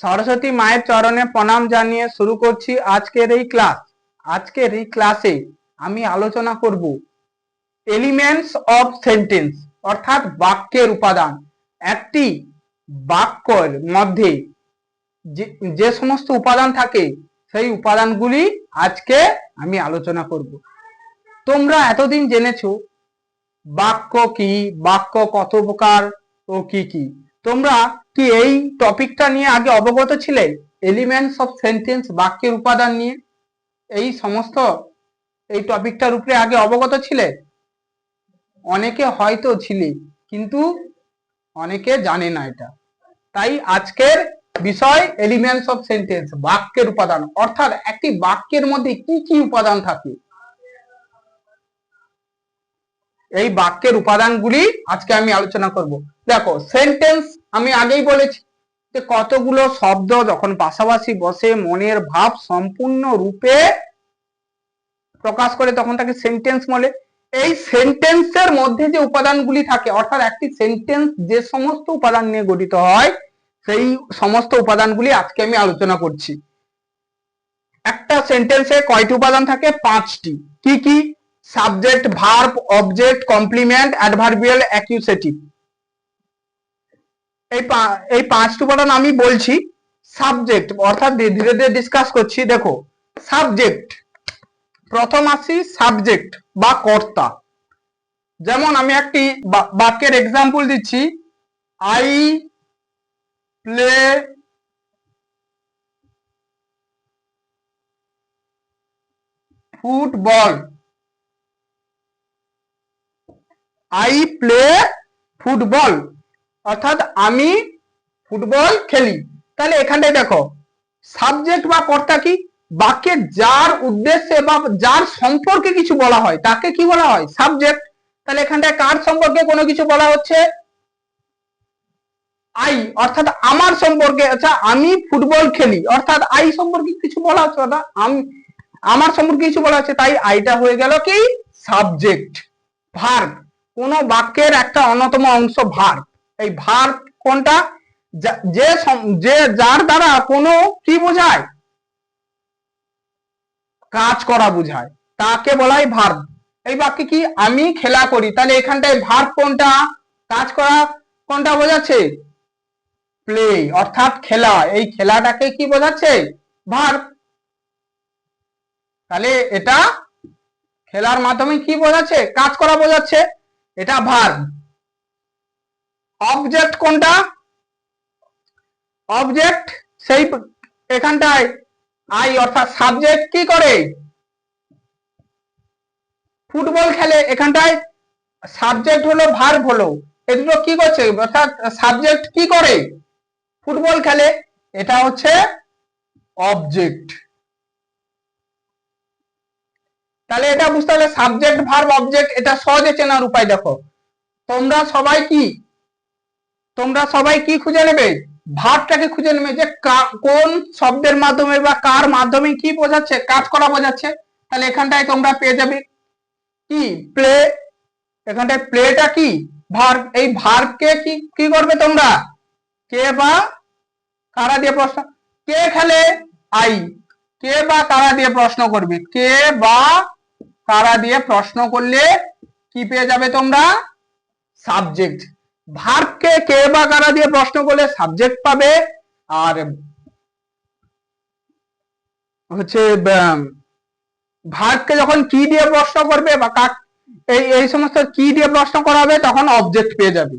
সরস্বতী মায়ের চরণে প্রণাম জানিয়ে শুরু করছি আজকের এই ক্লাস আজকের এই ক্লাসে আমি আলোচনা করব এলিমেন্টস অফ সেন্টেন্স অর্থাৎ বাক্যের উপাদান। একটি বাক্যের মধ্যে যে সমস্ত উপাদান থাকে, সেই উপাদানগুলি আজকে আমি আলোচনা করব। তোমরা এতদিন জেনেছো বাক্য কি, বাক্য কত প্রকার ও কি কি। তোমরা কি এই টপিকটা নিয়ে আগে অবগত ছিলে? এলিমেন্টস অফ সেন্টেন্স বাক্যের উপাদান নিয়ে? এই সমস্ত, এই টপিকটার উপরে আগে অবগত ছিলে? অনেকে হয়তো ছিলে, কিন্তু অনেকে জানে না এটা। তাই আজকের বিষয় এলিমেন্টস অফ সেন্টেন্স বাক্যের উপাদান। অর্থাৎ একটি বাক্যের মধ্যে কি কি উপাদান থাকে? এই বাক্যের উপাদানগুলি আজকে আমি আলোচনা করব। দেখো সেন্টেন্স আমি আগেই বলেছি যে কতগুলো শব্দ যখন পাশাপাশি বসে মনের ভাব সম্পূর্ণ রূপে প্রকাশ করে, তখন তাকে সেন্টেন্স বলে। এই সেন্টেন্সের মধ্যে যে উপাদানগুলি থাকে, অর্থাৎ একটি সেন্টেন্স যে সমস্ত উপাদান নিয়ে গঠিত হয়, সেই সমস্ত উপাদানগুলি আজকে আমি আলোচনা করছি। একটা সেন্টেন্সে কয়টি উপাদান থাকে? পাঁচটি। কি কি? Subject verb object complement adverbial accusative এই এই পাঁচটি উপাদান আমি বলছি সাবজেক্ট অর্থাৎ ধীরে ধীরে ডিসকাস করছি, দেখো সাবজেক্ট প্রথম আসি সাবজেক্ট বা কর্তা। যেমন আমি একটি বাক্যের এক্সাম্পল দিচ্ছি I play football I play football অর্থাৎ আমি ফুটবল খেলি। তাহলে এখানটায় দেখো সাবজেক্ট বা কর্তা কি? বাক্যে যার উদ্দেশ্যে বা যার সম্পর্কে কিছু বলা হয়, তাকে কি বলা হয়? সাবজেক্ট তাহলে এখানটায় কার সম্পর্কে কোনো কিছু বলা হচ্ছে? আই অর্থাৎ আমার সম্পর্কে আচ্ছা আমি ফুটবল খেলি। অর্থাৎ আই সম্পর্কে কিছু বলা হচ্ছে, অর্থাৎ আমি, আমার সম্পর্কে কিছু বলা হচ্ছে, তাই আইটা হয়ে গেল কি? সাবজেক্ট ভার্ব কোন বাক্যের একটা অন্যতম অংশ ভার্ব এই ভার কোনটা? যে যে যার দ্বারা কোনো কি বোঝায়? কাজ করা বোঝায়। তাকে বলাই ভার্ব। এই বাক্যে কি আমি খেলা করি? তাহলে এখানটায় ভার্ব কোনটা? কাজ করা কোনটা বোঝাচ্ছে? প্লে, অর্থাৎ খেলা। এই খেলাটাকে কি বোঝাচ্ছে? ভার্ব। তাহলে এটা খেলার মাধ্যমে কি বোঝাচ্ছে? কাজ করা বোঝাচ্ছে। এটা ভার্ব। অবজেক্ট কোনটা? অবজেক্ট সেই এখানটায় আই অর্থাৎ সাবজেক্ট কি করে? ফুটবল খেলে এখানটায় সাবজেক্ট হলো ভার্ব হলো। এ দুটো কি করছে? অর্থাৎ সাবজেক্ট কি করে? ফুটবল খেলে এটা হচ্ছে অবজেক্ট তাহলে এটা বুঝতে হবে সাবজেক্ট ভার্ব অবজেক্ট এটা সহজে চেনার উপায় দেখো। তোমরা সবাই কি তোমরা সবাই কি খুঁজে নেবে? ভাবটাকে খুঁজে নেবে যে কোন শব্দের মাধ্যমে বা কার মাধ্যমে কি বোঝাচ্ছে, কাজ করা বোঝাচ্ছে। তাহলে এখানটায় তোমরা পেয়ে যাবে কি? প্লে, এখানটায় প্লেটা কি? ভার্ব, এই ভার্বকে কি কি করবে তোমরা? কে বা কারা দিয়ে প্রশ্ন, কে খেলে? আই। কে বা কারা দিয়ে প্রশ্ন করবে? কে বা কারা দিয়ে প্রশ্ন করলে কি পেয়ে যাবে তোমরা? সাবজেক্ট। ভার্বকে কে বা কারা দিয়ে প্রশ্ন করলে সাবজেক্ট পাবে? আর হচ্ছে ভার্বকে যখন কি দিয়ে প্রশ্ন করবে বা কাক, এই এই সমস্ত কি দিয়ে প্রশ্ন করাবে তখন অবজেক্ট পেয়ে যাবে।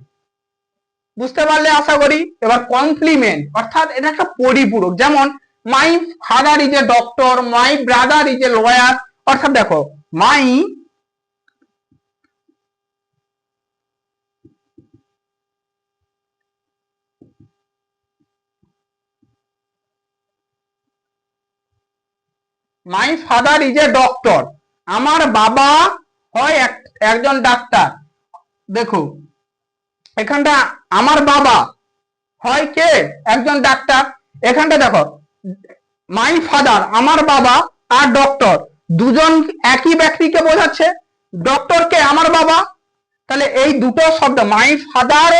বুঝতে পারলে আশা করি? এবার কমপ্লিমেন্ট অর্থাৎ এটা একটা পরিপূরক। যেমন my father is a doctor my brother is a lawyer অর্থাৎ দেখো my my father is a doctor আমার বাবা হয় একজন ডাক্তার। দেখো, এখানটা আমার বাবা হয় কে? একজন ডাক্তার। এখানটা দেখো মাই ফাদার আমার বাবা আর ডক্টর দুজন একই ব্যক্তিকে বোঝাচ্ছে। ডক্টরকে আমার বাবা? তাহলে এই দুটো শব্দ মাই ফাদার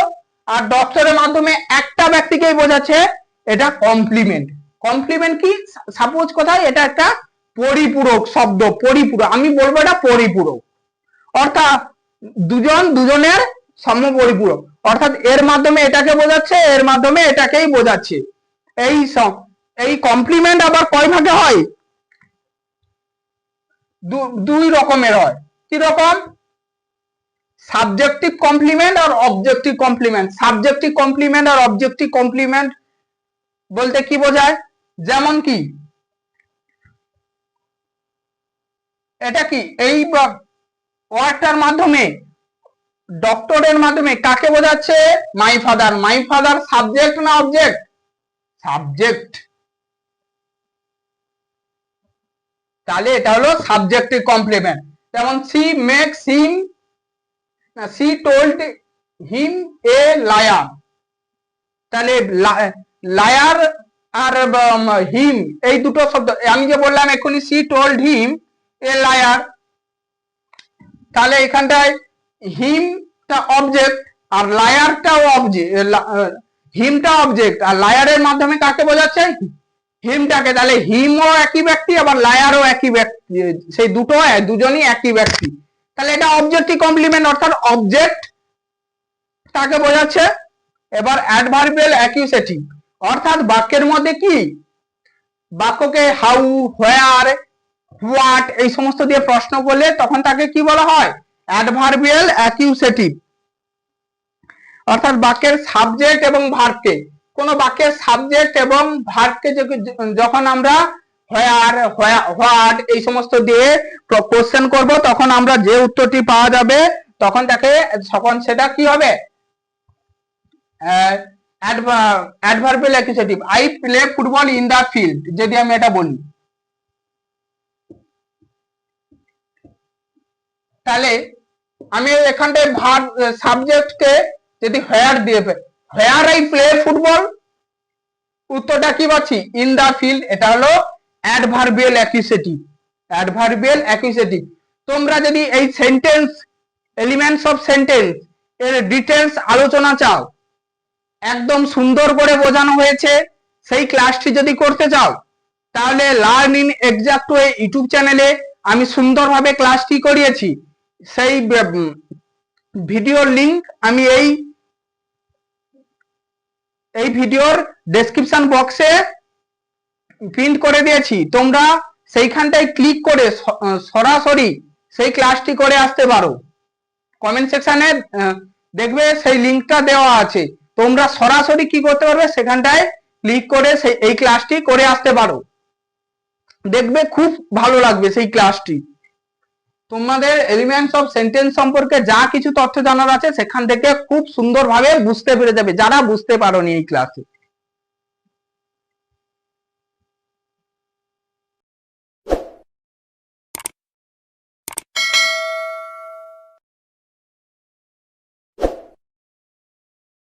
আর ডক্টরের মাধ্যমে একটা ব্যক্তিকেই বোঝাচ্ছে। এটা কমপ্লিমেন্ট কমপ্লিমেন্ট কি? সাপোজ কোথায়? এটা একটা পরিপূরক শব্দ, পরিপূরক। আমি বলব এটা পরিপূরক। অর্থাৎ দুজন দুজনের সমপরিপূরক। অর্থাৎ এর মাধ্যমে এটাকে বোঝাচ্ছে, এর মাধ্যমে এটাকেই বোঝাচ্ছে। এই এই কমপ্লিমেন্ট আবার কয় ভাগে হয়? দুই রকমের হয়। কি রকম? সাবজেক্টিভ কমপ্লিমেন্ট আর অবজেক্টিভ কমপ্লিমেন্ট সাবজেক্টিভ কমপ্লিমেন্ট আর অবজেক্টিভ কমপ্লিমেন্ট বলতে কি বোঝায়? যেমন কি? এটা কি? এই ওয়ার্ডটার মাধ্যমে ডক্টরের মাধ্যমে কাকে বোঝাচ্ছে? My father my father subject না অবজেক্ট সাবজেক্ট তাহলে এটা হলো সাবজেক্টিভ কমপ্লিমেন্ট যেমন she makes him she told him a liar তাহলে লায়ার আর হিম এই দুটো শব্দ, আমি যে বললাম এক্ষুনি she told him a liar তাহলে এখানটায় হিমটা অবজেক্ট আর লায়ারটাও অবজেক্ট হিমটা অবজেক্ট আর লায়ারের মাধ্যমে কাকে বোঝাচ্ছে? হিমটাকে তাহলে হিমও একই ব্যক্তি, আবার লায়ারও একই ব্যক্তি সেই দুটো দুজনই একই ব্যক্তি। তাহলে এটা অবজেক্টিভ কমপ্লিমেন্ট অর্থাৎ অবজেক্ট তাকে বোঝাচ্ছে, এবার অ্যাডভার্বিয়াল অ্যাকিউসেটিভ অর্থাৎ বাক্যের মধ্যে কি? বাক্যকে হাউ হোয়ার হোয়াট এই সমস্ত দিয়ে প্রশ্ন করলে তখন তাকে কি বলা হয়? অ্যাডভার্বিয়াল অ্যাকিউসেটিভ অর্থাৎ বাক্যের সাবজেক্ট এবং ভার্বকে কোন বাক্যের সাবজেক্ট এবং ভার্বকে যখন আমরা হোয়ার হোয়াট এই সমস্ত দিয়ে কোশ্চেন করব, তখন আমরা যে উত্তরটি পাওয়া যাবে, তখন তাকে, তখন সেটা কি হবে? Adverbial accusative I play football in the field যদি আমি এটা বলি। তাহলে আমি এখানটায় ভার সাবজেক্টকে যদি হেয়ার দিয়ে হেয়ার আই প্লে ফুটবল উত্তরটা কি পাচ্ছি? ইন দা ফিল্ড এটা হলো অ্যাডভার্বিয়াল অ্যাকিউসেটিভ অ্যাডভার্বিয়াল অ্যাকিউসেটিভ তোমরা যদি এই সেন্টেন্স এলিমেন্টস অফ সেন্টেন্স এর ডিটেলস আলোচনা চাও, একদম সুন্দর করে বোঝানো হয়েছে, সেই ক্লাসটি যদি করতে চাও, তাহলে learn in exact way YouTube চ্যানেলে আমি সুন্দরভাবে ক্লাসটি করিয়েছি। সেই ভিডিওর লিংক আমি এই এই ভিডিওর ডেসক্রিপশন বক্সে প্রিন্ট করে দিয়েছি। তোমরা সেইখানটায় ক্লিক করে সরাসরি সেই ক্লাসটি করে আসতে পারো। কমেন্ট সেকশনে দেখবে সেই লিঙ্কটা দেওয়া আছে। তোমরা সরাসরি কি করতে পারবে? সেখানটায় ক্লিক করে সেই, এই ক্লাসটি করে আসতে পারো। দেখবে খুব ভালো লাগবে সেই ক্লাসটি তোমাদের এলিমেন্টস অফ সেন্টেন্স সম্পর্কে যা কিছু তথ্য জানার আছে, সেখান থেকে খুব সুন্দরভাবে বুঝতে পেরে যাবে, যারা বুঝতে পারোনি এই ক্লাসে